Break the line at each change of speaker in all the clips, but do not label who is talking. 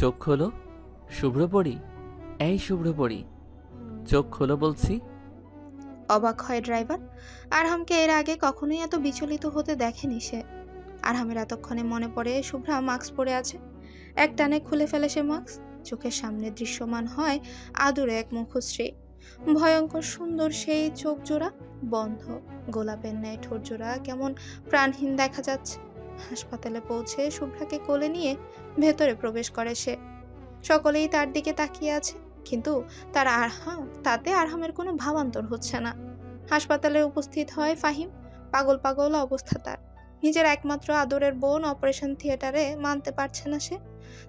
চোখ খোলো শুভ্রপরি, এই শুভ্রপরি। চোখ খোলো বলছি?
অবাক হয় ড্রাইভার। আরহামকে এর আগে কখনোই এত বিচলিত হতে দেখেনি সে। আরহামের এতক্ষণে মনে পড়ে শুভ্রা মাস্ক পরে আছে। এক টানে খুলে ফেলে সে মাস্ক। চোখের সামনে দৃশ্যমান হয় আদুরে এক মুখশ্রী। ভয়ঙ্কর সুন্দর সেই চোখ জোড়া বন্ধ। গোলাপের ন্যায় ঠোঁট জোড়া কেমন প্রাণহীন দেখা যাচ্ছে। হাসপাতালে পৌঁছে শুভ্রাকে কোলে নিয়ে ভেতরে প্রবেশ করে সে। সকলেই তার দিকে তাকিয়ে আছে, কিন্তু তার আরহাম তাতে আরহামের কোনো ভাবান্তর হচ্ছে না। হাসপাতালে উপস্থিত হয় ফাহিম, পাগল পাগল অবস্থা তার। নিজের একমাত্র আদরের বোন অপারেশন থিয়েটারে মানতে পারছে না সে।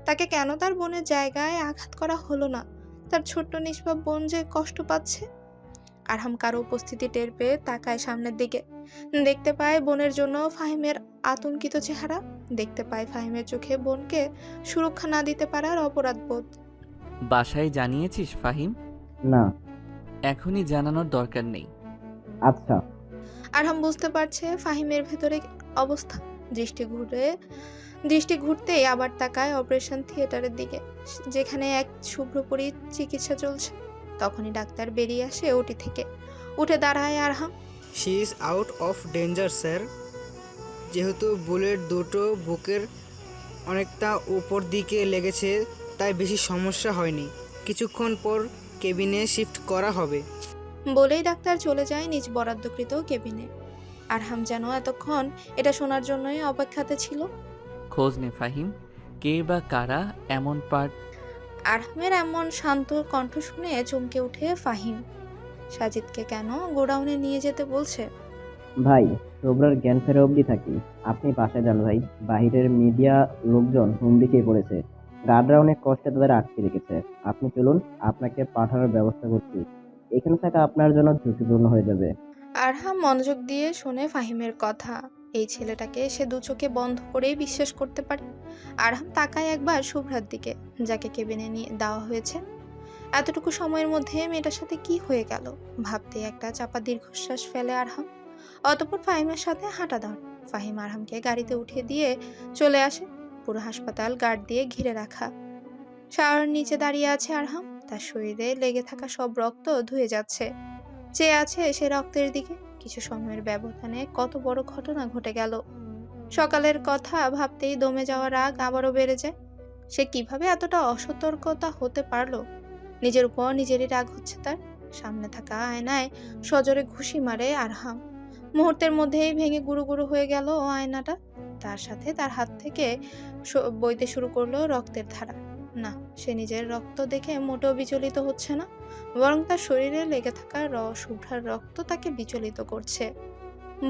তাকে কেন তার বোনের জায়গায় আঘাত করা হলো না? তার ছোট্ট নিষ্পাপ বোন যে কষ্ট পাচ্ছে? আরহাম কারও উপস্থিতি টের পেয়ে তাকায় সামনের দিকে। দেখতে পায় বোনের জন্য ফাহিমের আতঙ্কিত চেহারা। দেখতে পায় ফাহিমের চোখে বোনকে সুরক্ষা না দিতে পারার অপরাধ বোধ।
বাসায় জানিয়েছিস ফাহিম?
না।
এখনই জানানোর দরকার নেই।
আচ্ছা।
আরহাম বুঝতে পারছে ফাহিমের ভেতরে অবস্থা। দৃষ্টি ঘুরে দৃষ্টি ঘুরতেই আবার তাকায় অপারেশন থিয়েটারের দিকে যেখানে এক শুভ্রপরী চিকিৎসা চলছে। তখনই ডাক্তার বেরিয়ে আসে ওটি থেকে। উঠে দাঁড়ায় Arham.
She is out of danger sir যেহেতু বুলেট দুটো বুকের অনেকটা উপর দিকে লেগেছে তাই বেশি সমস্যা হয়নি। কিছুক্ষণ পর কেবিনে শিফট করা হবে।
বলেই ডাক্তার চলে যায় নিজ বরাদ্দকৃত কেবিনে। আরহাম যেন এতক্ষণ এটা শোনার জন্যই অপেক্ষাতে ছিল।
খোঁজ নে ফাহিম কে বা কারা এমন পার্ট
আরহামের এমন শান্ত কণ্ঠ শুনে চমকে উঠে ফাহিম। সাজিদকে কেন গোডাউনে নিয়ে যেতে বলছে?
ভাই শুভ্রার জ্ঞান ফেরা অবধি থাকি। আপনি পাশে যান ভাই। বাহিরের মিডিয়া লোকজন খেয়ে পড়েছে। গার্ডরা অনেক কষ্টে তাদের আটকে রেখেছে। আপনি চলুন আপনাকে পাঠানোর ব্যবস্থা করছি। এখানে থাকা আপনার জন্য ঝুঁকিপূর্ণ হয়ে যাবে।
আরহাম মনোযোগ দিয়ে শোনে ফাহিমের কথা। এই ছেলেটাকে সে দু চোখে বন্ধ করেই বিশ্বাস করতে পারে। আরহাম তাকায় একবার শুভ্রার দিকে, যাকে কেবিনে নিয়ে দেওয়া হয়েছে। এতটুকু সময়ের মধ্যে মেয়েটার সাথে কি হয়ে গেল? ভাবতে একটা চাপা দীর্ঘশ্বাস ফেলে আরহাম। অতপর ফাহিমের সাথে হাঁটা দাঁড় ফাহিম আরহামকে গাড়িতে উঠিয়ে দিয়ে চলে আসে। পুরো হাসপাতাল গার্ড দিয়ে ঘিরে রাখা। শাওয়ার নিচে দাঁড়িয়ে আছে আরহাম। তার শরীরে লেগে থাকা সব রক্ত ধুয়ে যাচ্ছে। চেয়ে আছে সে রক্তের দিকে। কিছু সময়ের ব্যবধানে কত বড় ঘটনা ঘটে গেল। সকালের কথা ভাবতেই দমে যাওয়া রাগ আবারও বেড়ে যায়। সে কীভাবে এতটা অসতর্কতা হতে পারল? নিজের উপর নিজেরই রাগ হচ্ছে তার। সামনে থাকা আয়নায় সজোরে ঘুষি মারে আরহাম। মুহূর্তের মধ্যেই ভেঙে গুরু গুরু হয়ে গেল আয়নাটা। তার সাথে তার হাত থেকে বইতে শুরু করল রক্তের ধারা। না, সে নিজের রক্ত দেখে মোটেও বিচলিত হচ্ছে না। বরং তার শরীরে লেগে থাকা র শুভ্রার রক্ত তাকে বিচলিত করছে।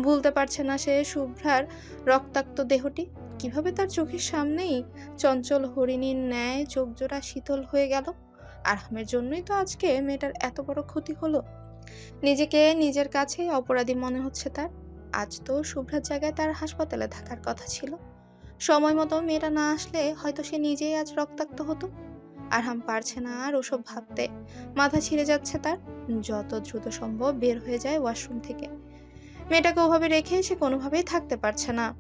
ভুলতে পারছে না সে শুভ্রার রক্তাক্ত দেহটি। কীভাবে তার চোখের সামনেই চঞ্চল হরিণীর ন্যায় চোখ জোড়া শীতল হয়ে গেল? আরহামের জন্যই তো আজকে মেয়েটার এত বড় ক্ষতি হলো। নিজেকে নিজের কাছেই অপরাধী মনে হচ্ছে তার। আজ তো শুভ্রার জায়গায় তার হাসপাতালে থাকার কথা ছিল। সময় মতো মেয়েটা না আসলে হয়তো সে নিজেই আজ রক্তাক্ত হতো। আরহাম পারছে না আর ওসব ভাবতে। মাথা ছিঁড়ে যাচ্ছে তার। যত দ্রুত সম্ভব বের হয়ে যায় ওয়াশরুম থেকে। মেয়েটাকে ওভাবে রেখে সে কোনোভাবেই থাকতে পারছে না।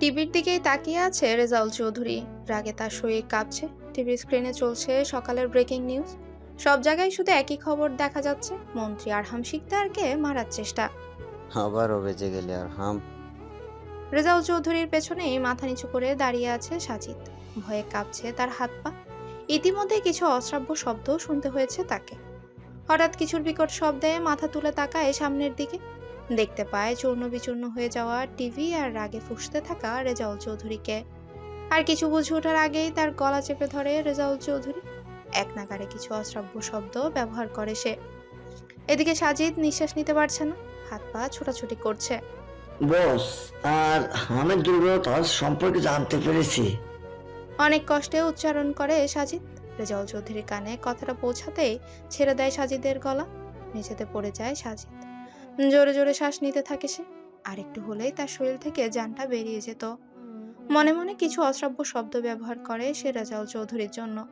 টিভির দিকেই তাকিয়ে আছে রেজাউল চৌধুরী। রাগে তার শরীর কাঁপছে। টিভির স্ক্রিনে চলছে সকালের ব্রেকিং নিউজ। সব জায়গায় শুধু একই খবর দেখা যাচ্ছে। মন্ত্রী আরহাম শিকদারকে মারার চেষ্টা।
আবারও বেজে গেলে আর হাম
রেজাউল চৌধুরীর পেছনেই মাথা নিচু করে দাঁড়িয়ে আছে সাজিদ। ভয়ে কাঁপছে তার হাত পা। ইতিমধ্যে কিছু অশ্রাব্য শব্দ শুনতে হয়েছে তাকে। হঠাৎ কিছুর বিকট শব্দে মাথা তুলে তাকায় সামনের দিকে। দেখতে পায় চূর্ণ বিচূর্ণ হয়ে যাওয়া টিভি আর রাগে ফুসতে থাকা রেজাউল চৌধুরীকে। আর কিছু বুঝে ওঠার আগেই তার গলা চেপে ধরে রেজাউল চৌধুরী। এক নাগারে কিছু অশ্রাব্য শব্দ ব্যবহার করে সে। এদিকে সাজিদ নিঃশ্বাস নিতে পারছে না, হাত পা ছোটাছুটি করছে।
বস, আর হামের দুর্বলতা সম্পর্কে জানতে পেরেছি।
অনেক কষ্টে উচ্চারণ করে সাজিদ। রেজাউল চৌধুরীর কানে কথাটা পৌঁছাতেই ছেড়ে দেয় সাজিদের গলা। মেঝেতে পড়ে যায় সাজিদ। জোরে জোরে শ্বাস নিতে থাকে সে। আর একটু হলেই তার শরীর থেকে জানটা বেরিয়ে যেত। মনে মনে কিছু অশ্রাব্য শব্দ ব্যবহার করে সে রেজাউল চৌধুরীর জন্য।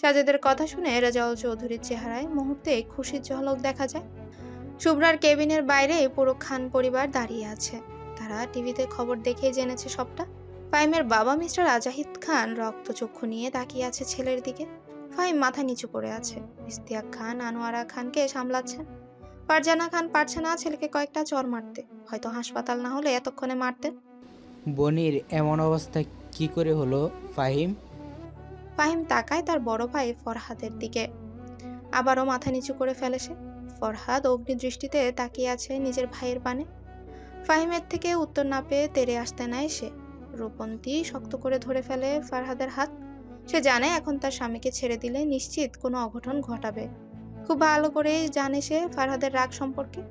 সাজিদের কথা শুনে রেজাউল চৌধুরীর চেহারায় মুহূর্তে খুশির ঝলক দেখা যায়। শুভ্রার কেবিনের বাইরে পুরো খান পরিবার দাঁড়িয়ে আছে। তারা টিভিতে খবর দেখেই জেনেছে সবটা। ফাহিমের বাবা মিস্টার আজাহিদ খান রক্তচক্ষু নিয়ে তাকিয়ে আছে ছেলের দিকে। ফাহিম মাথা নিচু করে আছে। ইস্তিয়াক খান আনোয়ারা খানকে সামলাচ্ছেন। পারজানা খান পারছে না ছেলেকে কয়েকটা চর মারতে। হয়তো হাসপাতাল না হলে এতক্ষণে মারতেন।
বনির এমন অবস্থা কি করে হলো ফাহিম?
ফাহিম তাকায় তার বড় ভাই ফরহাদের দিকে। আবারও মাথা নিচু করে ফেলে সে। ফরহাদ অগ্নিদৃষ্টিতে তাকিয়ে আছে নিজের ভাইয়ের পানে। ফাহিমের থেকে উত্তর না পেয়ে তেরে আসতে নেয় সে। রূপন্তী শক্ত করে ধরে ফেলে ফারহাদের হাত। সে জানে এখন তার স্বামীকে ছেড়ে দিলে নিশ্চিত কোনো অঘটন ঘটাবে। খুব ভালো করেই জানে সে ফারহাদের রাগ সম্পর্কে।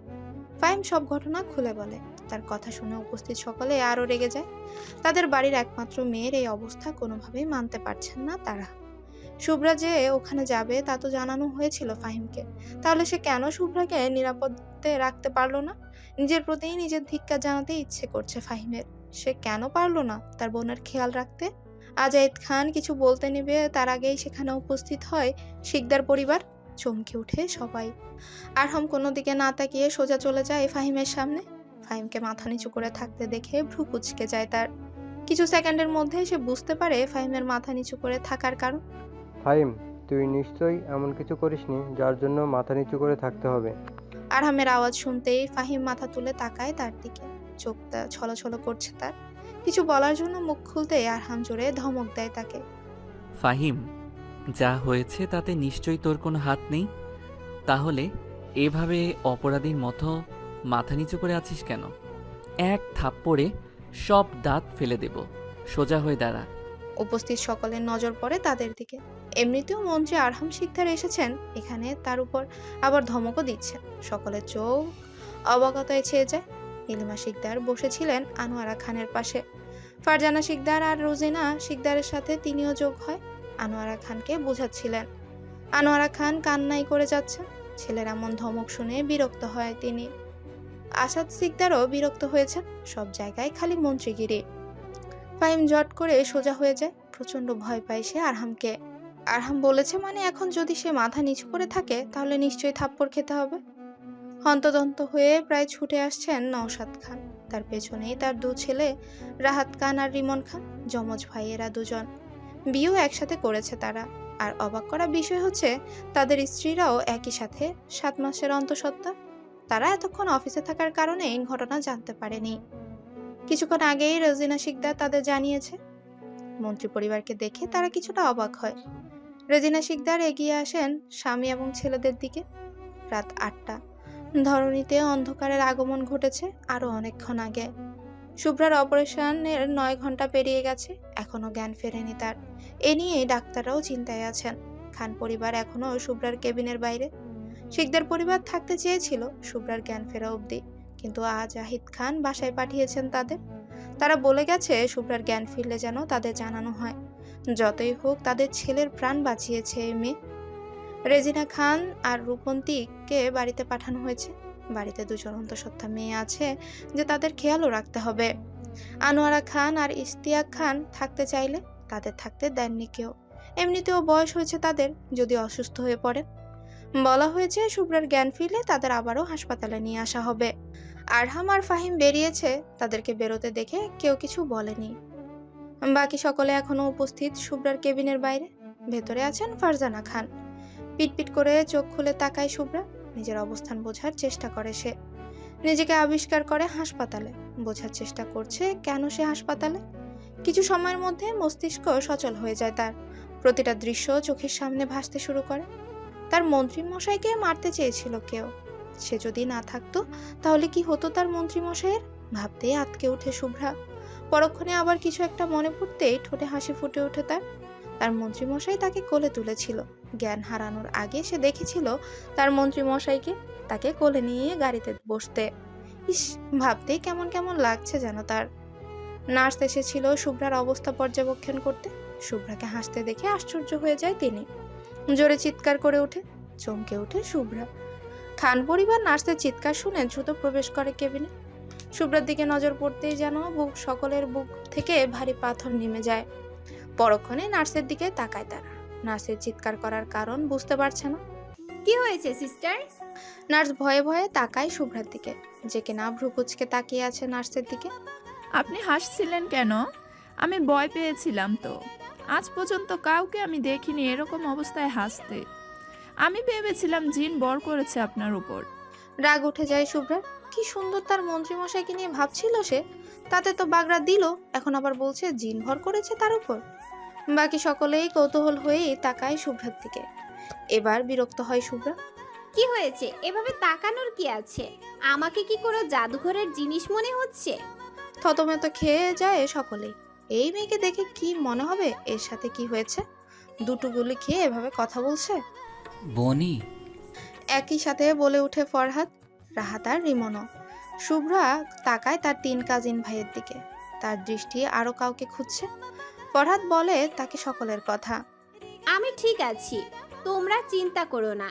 ফাহিম সব ঘটনা খুলে বলে। তার কথা শুনে উপস্থিত সকলে আরও রেগে যায়। তাদের বাড়ির একমাত্র মেয়ের এই অবস্থা কোনোভাবেই মানতে পারছেন না তারা। শুভ্রা যে ওখানে যাবে তা তো জানানো হয়েছিল ফাহিমকে। তাহলে সে কেন শুভ্রাকে নিরাপদে রাখতে পারল না? নিজের প্রতিই নিজের ধিক্কার জানাতে ইচ্ছে করছে ফাহিমের। সে কেন পারল না তার বোনের খেয়াল রাখতে? আজাইদ খান কিছু বলতে নেবে তার আগেই সেখানে উপস্থিত হয় শিকদার পরিবার। চমকে উঠে সবাই। আরহম কোনো দিকে না তাকিয়ে সোজা চলে যায় ফাহিমের সামনে। ফাহিমকে মাথা নিচু করে থাকতে দেখে ভ্রু কুচকে যায় তার। কিছু সেকেন্ডের মধ্যে সে বুঝতে পারে ফাহিমের মাথা নিচু করে থাকার কারণ।
ফাহিম তুই নিশ্চয়ই এমন কিছু করিসনি যার জন্য মাথা নিচু করে থাকতে হবে।
আরহামের আওয়াজ শুনতেই ফাহিম মাথা তুলে তাকায় তার দিকে। চোখটা ছলছল করছে তার। কিছু বলার জন্য মুখ খুলতেই আরহাম জোরে ধমক দেয় তাকে।
ফাহিম যা হয়েছে তাতে নিশ্চয়ই তোর কোনো হাত নেই? তাহলে এভাবে অপরাধীর মতো মাথা নিচু করে আছিস কেন? এক থাপ্পড়ে সব দাঁত ফেলে দেব। সোজা হয়ে দাঁড়া।
উপস্থিত সকলের নজর পড়ে তাদের দিকে। এমনিতেও মন্ত্রী আরহাম শিকদার এসেছেন এখানে তার উপর আবার ধমকও দিচ্ছেন সকলের চোখ অবগতায় ছেয়ে যায়। নীলিমা শিকদার বসেছিলেন আনোয়ারা খানের পাশে। ফারজানা শিকদার আর রোজিনা শিকদারের সাথে তিনিও যোগ হয়, আনোয়ারা খানকে বোঝাচ্ছিলেন। আনোয়ারা খান কান্নাই করে যাচ্ছেন, ছেলের এমন ধমক শুনে বিরক্ত হয় তিনি। আসাদ শিকদারও বিরক্ত হয়েছেন, সব জায়গায় খালি মন্ত্রীগিরি। ফাইম জট করে সোজা হয়ে যায় প্রচণ্ড ভয় পায় সে আরহামকে। আরহাম বলেছে মানে এখন যদি সে মাথা নিচু করে থাকে, তাহলে নিশ্চয়ই থাপ্পড় খেতে হবে। হন্তদন্ত হয়ে প্রায় ছুটে আসছেন নওশাদ খান। তার পেছনেই তার দু ছেলে রাহাত খান আর রিমন খান, যমজ ভাইয়েরা দুজন। বিয়েও একসাথে করেছে তারা। আর অবাক করা বিষয় হচ্ছে, তাদের স্ত্রীরাও একই সাথে সাত মাসের অন্তঃসত্ত্বা। তারা এতক্ষণ অফিসে থাকার কারণে এই ঘটনা জানতে পারেনি। কিছুক্ষণ আগেই রোজিনা শিকদার তাদের জানিয়েছে। মন্ত্রী পরিবারকে দেখে তারা কিছুটা অবাক হয়। রেজিনা শিকদার এগিয়ে আসেন স্বামী এবং ছেলেদের দিকে। রাত আটটা। ধরণীতে অন্ধকারের আগমন ঘটেছে আরও অনেকক্ষণ আগে। শুভ্রার অপারেশনের নয় ঘণ্টা পেরিয়ে গেছে, এখনও জ্ঞান ফেরেনি তার। এ নিয়ে ডাক্তাররাও চিন্তায় আছেন। খান পরিবার এখনও শুভ্রার কেবিনের বাইরে। শিকদার পরিবার থাকতে চেয়েছিল শুভ্রার জ্ঞান ফেরা অবধি, কিন্তু আজ আহিদ খান বাসায় পাঠিয়েছেন তাদের। তারা বলে গেছে শুভ্রার জ্ঞান ফিরলে যেন তাদের জানানো হয়। যতই হোক তাদের ছেলের প্রাণ বাঁচিয়েছে এই মেয়ে। রেজিনা খান আর রূপন্তীকে বাড়িতে পাঠানো হয়েছে। বাড়িতে দুজন অন্তঃসত্ত্বা মেয়ে আছে যে তাদের খেয়ালও রাখতে হবে। আনোয়ারা খান আর ইস্তিয়াক খান থাকতে চাইলে তাদের থাকতে দেননি কেউ। এমনিতেও বয়স হয়েছে তাদের, যদি অসুস্থ হয়ে পড়ে বলা হয়েছে শুভ্রার জ্ঞান ফিরলে তাদের আবারও হাসপাতালে নিয়ে আসা হবে। আরহাম আর ফাহিম বেরিয়েছে, তাদেরকে বেরোতে দেখে কেউ কিছু বলেনি। বাকি সকলে এখনও উপস্থিত শুভ্রার কেবিনের বাইরে। ভেতরে আছেন ফারজানা খান। পিটপিট করে চোখ খুলে তাকায় শুভ্রা। নিজের অবস্থান বোঝার চেষ্টা করে সে। নিজেকে আবিষ্কার করে হাসপাতালে। বোঝার চেষ্টা করছে কেন সে হাসপাতালে? কিছু সময়ের মধ্যে মস্তিষ্ক সচল হয়ে যায় তার। প্রতিটা দৃশ্য চোখের সামনে ভাসতে শুরু করে। তার মন্ত্রী মশাইকে মারতে চেয়েছিল কেউ। সে যদি না থাকতো, তাহলে কি হতো তার মন্ত্রী মশাইয়ের ভাবতেই আটকে ওঠে শুভ্রা। পরক্ষণে আবার কিছু একটা মনে পড়তেই ঠোঁটে হাসি ফুটে ওঠে তার। তার মন্ত্রীমশাই তাকে কোলে তুলেছিল। জ্ঞান হারানোর আগে সে দেখেছিল তার মন্ত্রীমশাইকে তাকে কোলে নিয়ে গাড়িতে বসতে। ইস, ভাবতেই কেমন কেমন লাগছে যেন তার। নার্স এসেছিল শুভ্রার অবস্থা পর্যবেক্ষণ করতে। শুভ্রাকে হাসতে দেখে আশ্চর্য হয়ে যায় তিনি। জোরে চিৎকার করে ওঠে, চমকে ওঠে শুভ্রা। খান পরিবার নার্সের চিৎকার শুনে দ্রুত প্রবেশ করে কেবিনে। শুভ্রার দিকে নজর পড়তেই যেন বুক, সকলের বুক থেকে ভারী পাথর নেমে যায়। পরক্ষণে নার্সের দিকে তাকায় তারা। নার্সের চিৎকার করার কারণ বুঝতে পারছে না।
কি হয়েছে সিস্টার?
নার্স ভয়ে ভয়ে তাকায় শুভ্রার দিকে। যে কিনা ভ্রুকুচকে তাকিয়ে আছে নার্সের দিকে।
আপনি হাসছিলেন কেন? আমি ভয় পেয়েছিলাম তো। আজ পর্যন্ত কাউকে আমি দেখিনি এরকম অবস্থায় হাসতে। আমি ভেবেছিলাম জিন বর করেছে আপনার উপর।
রাগ উঠে যায় শুভ্রার। কি সুন্দর তার মন্ত্রীমশাইকে নিয়ে ভাবছিল সে। তাতে তো বাগড়া দিল এখন আবার বলছে জিন ভর করেছে তার উপর। বাকি সকলেই কৌতূহল হয়েই তাকায় শুভ্রার দিকে। এবার বিরক্ত হয় শুভ্রা।
কি হয়েছে? এভাবে তাকানোর কি আছে? আমাকে কি কোনো জাদুঘরের জিনিস মনে হচ্ছে?
থতমত খেয়ে যায় সকলেই। এই মেয়েকে দেখে কি মনে হবে? এর সাথে কি হয়েছে? দুটো গুলি খেয়ে এভাবে কথা বলছে?
বনি।
একই সাথে বলে উঠে ফরহাদ রাহাত আর রিমনও শুভ্রা তাকায় তার তিন কাজিন ভাইয়ের দিকে। তার দৃষ্টি আরও কাউকে খুঁজছে? ফরহাদ বলে তাকে সকলের কথা।
আমি ঠিক আছি তোমরা চিন্তা করো না।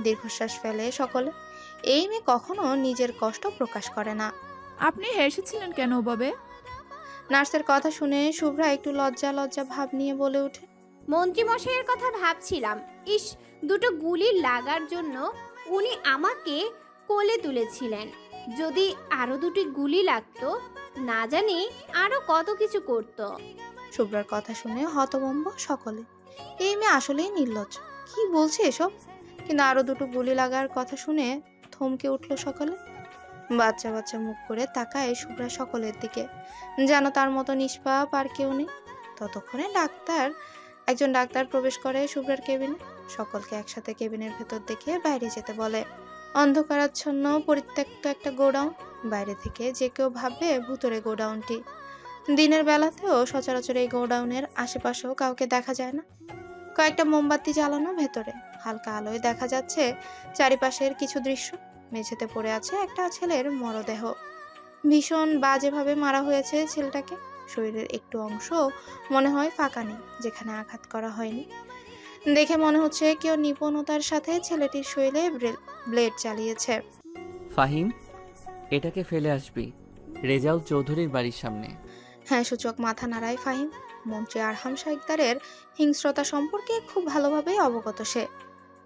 দীর্ঘশ্বাস ফেলে সকলে। এই মেয়ে কখনো নিজের কষ্ট প্রকাশ করে না।
আপনি হেসেছিলেন কেন ওভাবে?
নার্সের কথা শুনে শুভ্রা একটু লজ্জা লজ্জা ভাব নিয়ে বলে ওঠে।
মন্ত্রীমশাইয়ের কথা ভাবছিলাম। ইস দুটো গুলি লাগার জন্য উনি আমাকে কোলে তুলেছিলেন। যদি আরও দুটি গুলি লাগতো না জানি আরও কত কিছু করতো।
শুভ্রার কথা শুনে হতভম্ব সকলে। এই মেয়ে আসলেই নির্লজ্জ। কি বলছে এসব? কিন্তু আরও দুটো গুলি লাগার কথা শুনে থমকে উঠল সকলে। বাচ্চা বাচ্চা মুখ করে তাকায় শুভ্রা সকলের দিকে। যেন তার মতো নিষ্পাপ আর কেউ নেই। ততক্ষণে ডাক্তার, একজন ডাক্তার প্রবেশ করে শুভ্রার কেবিনে। সকলকে একসাথে কেবিনের ভেতর দেখে বাইরে যেতে বলে। অন্ধকারাচ্ছন্ন, পরিত্যক্ত একটা গোডাউন। বাইরে থেকে যে কেউ ভাববে ভুতুরে গোডাউনটি। দিনের বেলাতেও সচরাচর এই গোডাউনের আশেপাশেও কাউকে দেখা যায় না। কয়েকটা মোমবাতি জ্বালানো ভেতরে। হালকা আলোয় দেখা যাচ্ছে চারিপাশের কিছু দৃশ্য। মেঝেতে পড়ে আছে একটা ছেলের মরদেহ। ভীষণ বাজেভাবে মারা হয়েছে ছেলেটাকে। শরীরের একটু অংশ মনে হয় ফাঁকা নেই, যেখানে আঘাত করা হয়নি। দেখে মনে হচ্ছে কেউ নিপুণতার সাথে ছেলেটির শরীরে ব্লেড চালিয়েছে
ফাহিম, এটাকে ফেলে আসবি। রেজাউল চৌধুরীর বাড়ির সামনে।
হ্যাঁ সূচক মাথা নাড়ায় ফাহিম। মন্ত্রী আরহাম শাইকদারের হিংস্রতা সম্পর্কে খুব ভালোভাবেই অবগত সে।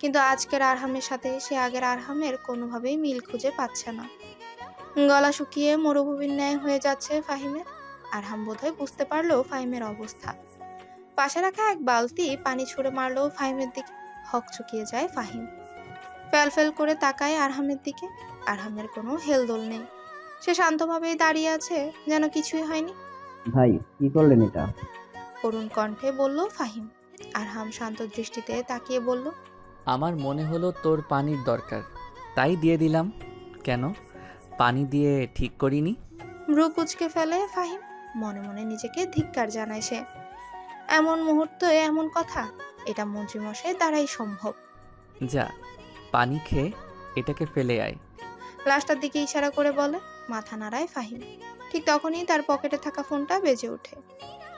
কিন্তু আজকের আরহামের সাথে সে আগের আরহামের কোনোভাবেই মিল খুঁজে পাচ্ছে না। গলা শুকিয়ে মরুভূমির ন্যায় হয়ে যাচ্ছে ফাহিমের। আরহাম বোধহয় বুঝতে পারল ফাহিমের অবস্থা। পাশে রাখা এক বালতি পানি ছুঁড়ে মারলো ফাহিমের দিকে। হক চুকিয়ে যায় ফাহিম। ফ্যাল করে তাকায় আরহামের দিকে। আরহামের কোনো হেলদোল নেই। সে শান্তভাবেই দাঁড়িয়ে আছে, যেন কিছুই হয়নি।
ভাই কি করলেন এটা?
করুণ কণ্ঠে বলল ফাহিম। আরহাম শান্ত দৃষ্টিতে তাকিয়ে বলল
আমার মনে হলো তোর পানির দরকার। তাই দিয়ে দিলাম। কেন? পানি দিয়ে ঠিক করিনি?
ভ্রু কুচকে ফেলে ফাহিম। মনে মনে নিজেকে ধিক্কার জানায় সে। এমন মুহূর্তে এমন কথা? এটা মন্ত্রীমশাই দ্বারাই সম্ভব।
যা পানি খেয়ে এটাকে ফেলে আয়।
লাশটার দিকে ইশারা করে বলে মাথা নাড়ায় ফাহিম। ঠিক তখনই তার পকেটে থাকা ফোনটা বেজে ওঠে।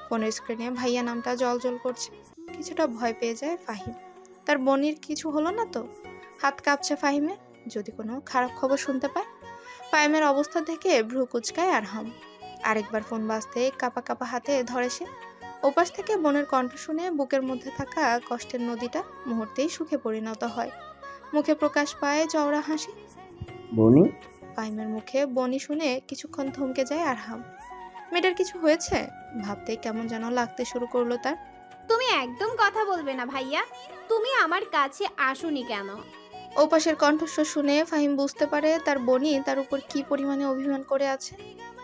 ফোনের স্ক্রিনে ভাইয়া নামটা জল জল করছে। কিছুটা ভয় পেয়ে যায় ফাহিম। তার বনির কিছু হলো না তো? হাত কাঁপছে ফাহিমে যদি কোনো খারাপ খবর শুনতে পায়? ফাহিমের অবস্থা দেখে ভ্রু কুচকায় আরহাম। আরেকবার ফোন বাজতে কাপা কাপা হাতে ধরে সে। ওপাশ থেকে বোনের কণ্ঠ শুনে বুকের মধ্যে থাকা কষ্টের নদীটা মুহূর্তেই সুখে পরিণত হয়। মুখে প্রকাশ পায় চওড়া হাসি।
বনি?
ফাহিমের মুখে বনি শুনে কিছুক্ষণ থমকে যায় আরহাম। মেয়েটার কিছু হয়েছে? ভাবতেই কেমন যেন লাগতে শুরু করল তার।
তুমি একদম কথা বলবে না ভাইয়া। তুমি আমার কাছে আসোনি কেন?
ওপাশের কণ্ঠস্বর শুনে ফাহিম বুঝতে পারে তার বনি তার উপর কি পরিমাণে অভিমান করে আছে।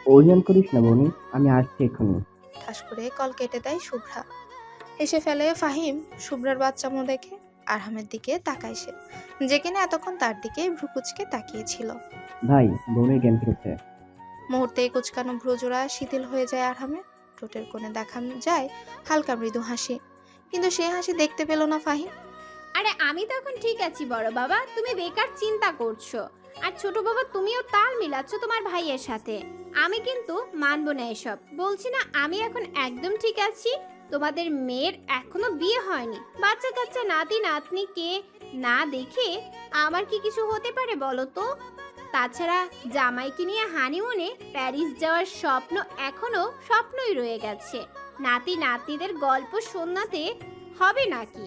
অভিমান করিস না বনি আমি আসছি এক্ষুনি।
ঠাস করে কল কেটে দেয় শুভ্রা। এসে ফেলে ফাহিম শুভ্রার বাচ্চামো দেখে। আরহামের দিকে তাকায় সে যে কিনা এতক্ষণ তার দিকে ভ্রুকুচকে তাকিয়েছিল।
ভাই বনির জ্ঞান ফিরেছে
মুহূর্তে কুচকানো ভ্রুজোড়া শিথিল হয়ে যায় আরহামে ঠোঁটের কোণে দেখা যায় হালকা মৃদু হাসি। কিন্তু সে হাসি দেখতে পেল না ফাহিম।
আরে আমি তো এখন ঠিক আছি বড় বাবা। তুমি বেকার চিন্তা করছ। আর ছোট বাবা তুমিও তাল মিলাচ্ছ তোমার ভাইয়ের সাথে। আমি কিন্তু মানব না এসব। বলছি না আমি এখন একদম ঠিক আছি। তোমাদের মেয়ের এখনও বিয়ে হয়নি। বাচ্চা কাচ্চা নাতি, নাতনিকে না দেখে আমার কি কিছু হতে পারে বলো তো? তাছাড়া জামাইকে নিয়ে হানিমুনে প্যারিস যাওয়ার স্বপ্ন এখনও স্বপ্নই রয়ে গেছে। নাতি, নাতনিদের গল্প শোনাতে হবে নাকি?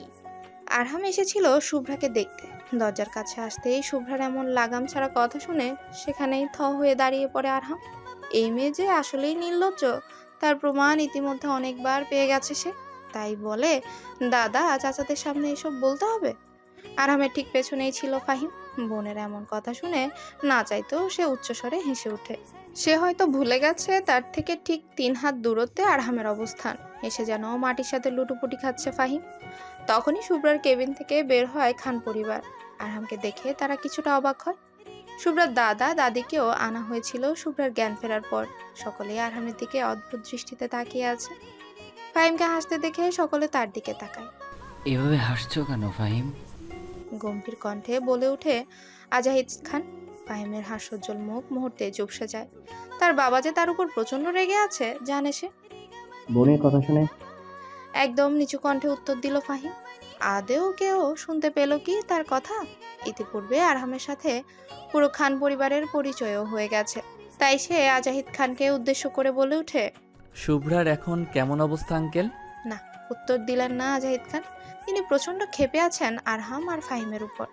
আরহাম এসেছিল শুভ্রাকে দেখতে। দরজার কাছে আসতেই শুভ্রার এমন লাগাম ছাড়া কথা শুনে সেখানেই থ হয়ে দাঁড়িয়ে পড়ে আরহাম। এই মেয়ে যে আসলেই নির্লজ্জ তার প্রমাণ ইতিমধ্যে অনেকবার পেয়ে গেছে সে। তাই বলে, দাদা চাচাদের সামনে এসব বলতে হবে? আরামের ঠিক পেছনেই ছিল ফাহিম। বোনের এমন কথা শুনে না চাইতেও সে উচ্চস্বরে হেসে ওঠে। সে হয়তো ভুলে গেছে তার থেকে ঠিক তিন হাত দূরত্বে আরহামের অবস্থান। এসে যেন মাটির সাথে লুটোপুটি খাচ্ছে ফাহিম। তখনই শুভ্রার কেবিন থেকে বের হয় খান পরিবার। আরহামকে দেখে তারা কিছুটা অবাক হয়। শুভ্রার দাদা দাদিকেও আনা হয়েছিল শুভ্রার জ্ঞান ফেরার পর। সকলেই আরহামের দিকে অদ্ভুত দৃষ্টিতে তাকিয়ে আছে। ফাহিমকে হাসতে দেখে সকলে তার দিকে তাকায়।
এভাবে হাসছো কেন ফাহিম?
গম্ভীর কণ্ঠে বলে ওঠে আজাহিদ খান ফাহিমের হাস্যোজ্জ্বল মুখ মুহূর্তে চুপসে যায়। তার বাবা যে তার উপর প্রচণ্ড রেগে আছে জানে সে।
বোনের কথা শুনে?
একদম নিচু কণ্ঠে উত্তর দিল ফাহিম আদেও কেউ শুনতে পেল কি তার কথা? ইতিপূর্বে আরহামের সাথে পুরো খান পরিবারের পরিচয়ও হয়ে গেছে। তাই সে আজাহিদ খানকে উদ্দেশ্য করে বলে ওঠে
শুভ্রার এখন কেমন অবস্থা আঙ্কেল?
না উত্তর দিলেন না আজাহিদ খান। তিনি প্রচণ্ড ক্ষেপে আছেন আরহাম আর ফাহিমের উপর।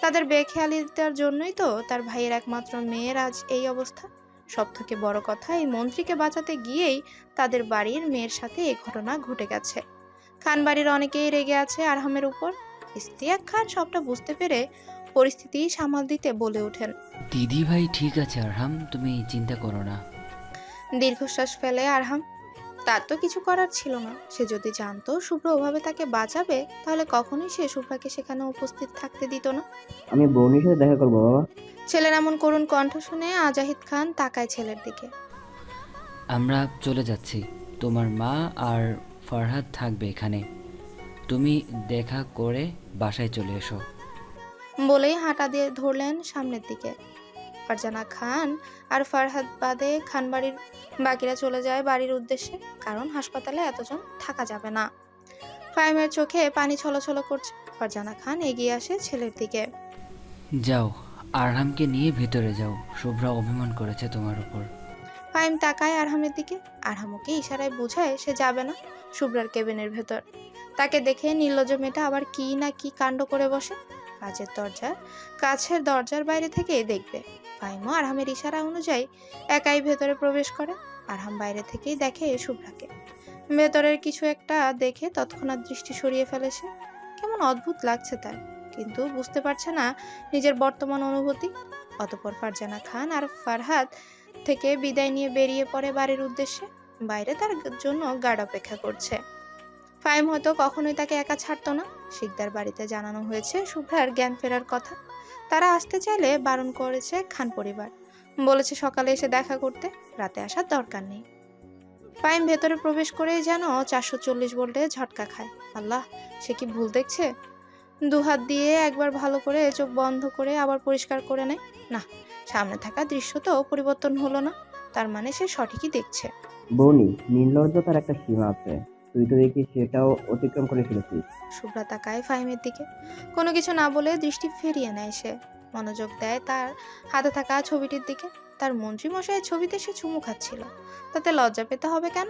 তাদের বেখেয়ালিতার জন্যই তো তার ভাইয়ের একমাত্র মেয়ের আজ এই অবস্থা। সব থেকে বড় কথা এই মন্ত্রীকে বাঁচাতে গিয়েই তাদের বাড়ির মেয়ের সাথে এই ঘটনা ঘটে গেছে। খান বাড়ির অনেকেই রেগে আছে আরহামের উপর। ইস্তিয়াক খান সবটা বুঝতে পেরে পরিস্থিতি সামাল দিতে বলে ওঠেন।
দিদি ভাই ঠিক আছে আরহাম তুমি চিন্তা করো না।
দীর্ঘশ্বাস ফেলে আরহাম তার তো কিছু করার ছিল না। সে যদি জানতো শুভ্র ওভাবে তাকে বাঁচাবে তাহলে কখনোই সে শুভ্রাকে সেখানে উপস্থিত থাকতে দিত না।
আমি বোনের সাথে দেখা করব বাবা।
ছেলের এমন করুণ কণ্ঠ শুনে আজাহিদ খান তাকায় ছেলের দিকে।
আমরা চলে যাচ্ছি। তোমার মা আর ফারহাদ থাকবে এখানে। তুমি দেখা করে বাসায় চলে এসো।
বলেই হাঁটা দিয়ে ধরলেন সামনের দিকে। ফারজানা খান আর ফারহাদ বাদে খান বাড়ির বাকিরা চলে যায় বাড়ির উদ্দেশ্যে কারণ হাসপাতালে এতজন থাকা যাবে না। ফাইমের চোখে পানি ছলছল করছে। ফারজানা খান এগিয়ে আসে ছেলের দিকে।
যাও আরহামকে নিয়ে ভেতরে যাও। শুভ্রা অভিমান করেছে তোমার উপর।
ফাইম তাকায় আরহামের দিকে। আরহামকে ইশারায় বোঝায় সে যাবে না। শুভ্রার কেবিনের ভেতর। তাকে দেখে নির্লজ্জ মেয়েটা আবার কি না কি কাণ্ড করে বসে। কাজের দরজা, কাছের দরজার বাইরে থেকে দেখবে। ফাইমও আরহামের ইশারা অনুযায়ী একাই ভেতরে প্রবেশ করে। আরহাম বাইরে থেকেই দেখে শুভ্রাকে। ভেতরের কিছু একটা দেখে তৎক্ষণাৎ দৃষ্টি সরিয়ে ফেলে সে। কেমন অদ্ভুত লাগছে তার। কিন্তু বুঝতে পারছে না নিজের বর্তমান অনুভূতি। অতপর ফারজানা খান আর ফারহাদ থেকে বিদায় নিয়ে বেরিয়ে পড়ে বাড়ির উদ্দেশ্যে। বাইরে তার জন্য গার্ড অপেক্ষা করছে। ফাইম হয়তো কখনোই তাকে একা ছাড়তো না। শিকদার বাড়িতে জানানো হয়েছে শুভ্রার জ্ঞান ফেরার কথা। তারা আসতে চাইলে বারণ করেছে খান পরিবার। বলেছে সকালে এসে দেখা করতে, রাতে আসার দরকার নেই। ফাইম ভেতরে প্রবেশ করেই যেন চারশো চল্লিশ ভোল্টে ঝটকা খায়। আল্লাহ, সে কি ভুল দেখছে? দুহাত দিয়ে একবার ভালো করে চোখ বন্ধ করে আবার পরিষ্কার করে নেয়। না, সামনে থাকা দৃশ্য তো পরিবর্তন হলো না। তার মানে সে সঠিকই দেখছে।
বৌনি নির্লজ্জতার একটা সীমা আছে। তুই তো দেখি সেটাও অতিক্রম করে ফেলেছিস।
শুভ্রা তাকায় ফাহিমের দিকে। কোনো কিছু না বলে দৃষ্টি ফিরিয়ে নেয় সে। মনোযোগ দেয় তার হাতে থাকা ছবিটির দিকে। তার মন্ত্রী মশাইয়ের ছবিতে সে চুমু খাচ্ছিল। তাতে লজ্জা পেতে হবে কেন?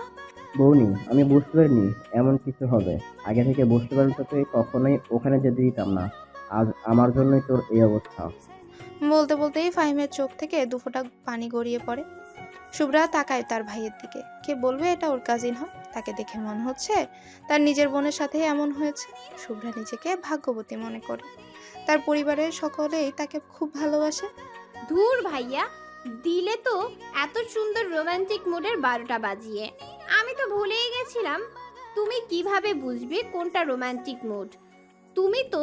বৌনি আমি বুঝতে পারিনি এমন কিছু হবে। আগে থেকে বুঝতে পারলে তোকে কখনোই ওখানে যেতে দিতাম না। আজ আমার জন্যই তোর এই অবস্থা।
বলতে বলতেই ফাহিমের চোখ থেকে দুফোঁটা পানি গড়িয়ে পড়ে। শুভ্রা তাকায় তার ভাইয়ের দিকে। কে বলবে এটা ওর কাজিন হয় তাকে দেখে মনে হচ্ছে তার নিজের বোনের সাথে এমন হয়েছে। শুভ্রা নিজেকে ভাগ্যবতী মনে করে। তার পরিবারের সকলেই তাকে খুব ভালোবাসে।
ধুর ভাইয়া দিলে তো এত সুন্দর রোমান্টিক মুডের বারোটা বাজিয়ে। আমি তো ভুলেই গেছিলাম। তুমি কীভাবে বুঝবে কোনটা রোমান্টিক মুড তুমি তো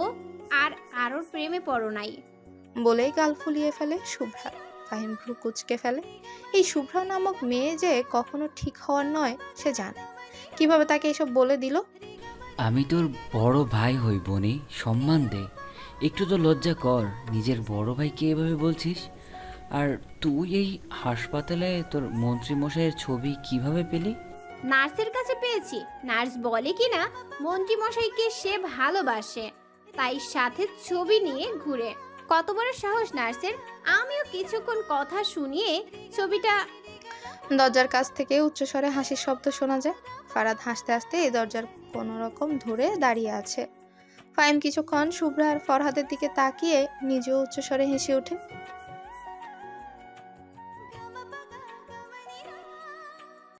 আর কারোর প্রেমে পড়ো নাই।
বলেই গাল ফুলিয়ে ফেলে শুভ্রা। ফাহিম ভ্রু কুচকে ফেলে। এই শুভ্রা নামক মেয়ে যে কখনো ঠিক হওয়ার নয় সে জানে। কীভাবে তাকে এসব বলে দিল?
আমি তোর বড় ভাই হই বনি সম্মান দে। একটু তো লজ্জা কর নিজের বড় ভাইকে এভাবে বলছিস? আর তুই এই হাসপাতালে তোর মন্ত্রী মশাইয়ের ছবি কীভাবে পেলি?
নার্সের কাছে পেয়েছি। নার্স বলে কি না মন্ত্রী মশাইকে সে ভালোবাসে তাই সাথে ছবি নিয়ে ঘুরে। কত বড় সাহস, নার্সের? আমিও কিছুক্ষণ কথা শুনিয়ে ছবিটা
দরজার কাছ থেকে উচ্চস্বরে হাসির শব্দ শোনা যায়। ফারাদ হাসতে হাসতে এই দরজার কোনো রকম ধরে দাঁড়িয়ে আছে। ফাইম কিছুক্ষণ শুভ্রা আর ফরহাদের দিকে তাকিয়ে নিজেও উচ্চস্বরে হেসে ওঠে।